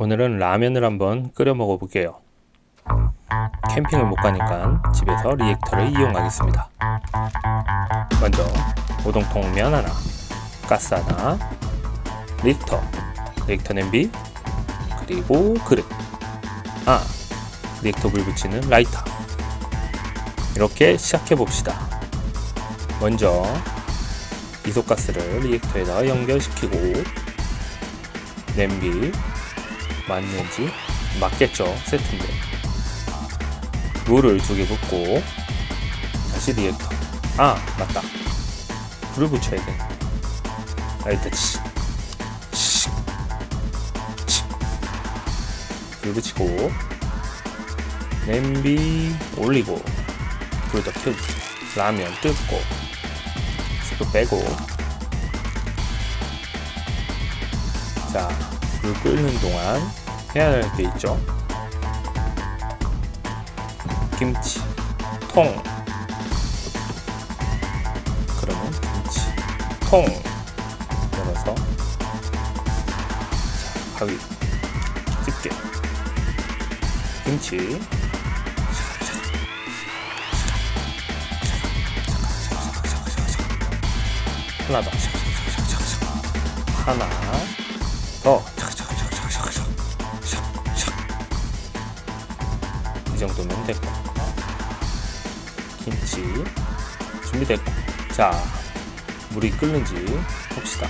오늘은 라면을 한번 끓여 먹어볼게요. 캠핑을 못 가니까 집에서 리액터를 이용하겠습니다. 먼저 우동통면 하나, 가스 하나, 리액터, 리액터 냄비, 그리고 그릇. 아, 리액터 불 붙이는 라이터. 이렇게 시작해 봅시다. 먼저 이소가스를 리액터에다 연결시키고 냄비 맞는지 맞겠죠 세트인데 물을 두개 붓고 다시 리액터. 아 맞다. 불을 붙여야 돼. 라이터 치. 불 붙이고 냄비 올리고 불 더 켜주세요 라면 뜯고 스프 빼고. 자, 물 끓는 동안 해야 할게 있죠. 김치, 통. 그러면 김치, 통. 열어서 자, 가위, 집게, 김치. 하나 더. 하나 더. 이 정도면 됐고. 김치 준비됐고. 자, 물이 끓는지 봅시다.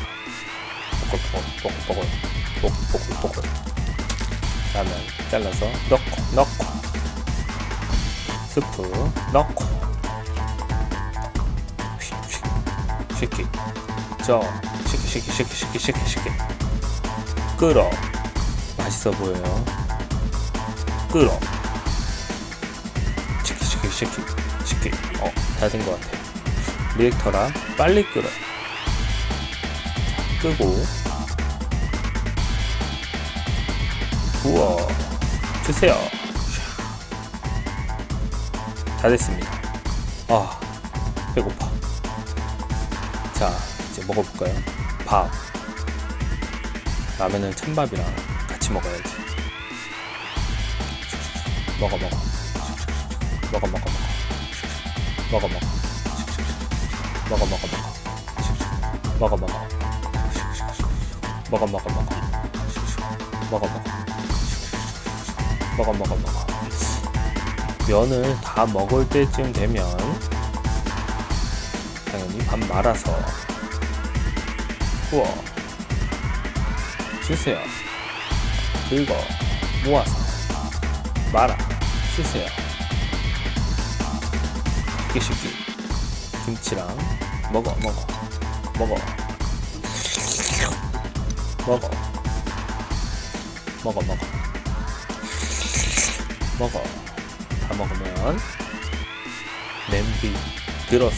뽀글뽀글, 뽀글뽀글, 뽀글뽀글. 라면 잘라서 넣고, 넣고. 스프 넣고. 쉽게. 저, 쉽게, 쉽게, 쉽게, 쉽게, 쉽게, 쉽게. 끓어. 맛있어 보여요. 끓어. 쉽게, 쉽게. 어, 다된것 같아요. 리액터라 빨리 끓어. 끄고. 부어. 주세요. 다 됐습니다. 아, 배고파. 자, 이제 먹어볼까요? 밥. 라면은 찬밥이랑 같이 먹어야지. 먹어, 먹어. 먹어, 먹어, 먹어. 먹어, 먹어. 먹어, 먹어, 먹어. 먹어, 먹어. 먹어, 먹어, 먹어. 먹어, 먹어. 먹어, 먹어, 먹어. 면을 다 먹을 때쯤 되면 당연히 밥 말아서 구워 주세요. 긁어 모아서 말아 주세요. 쉽게 쉽게 김치랑 먹어 먹어 먹어 먹어 먹어 먹어 먹어. 다 먹으면 냄비 들어서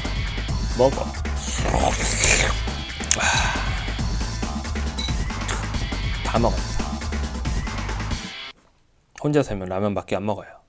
먹어. 다 먹었다 혼자 살면 라면밖에 안 먹어요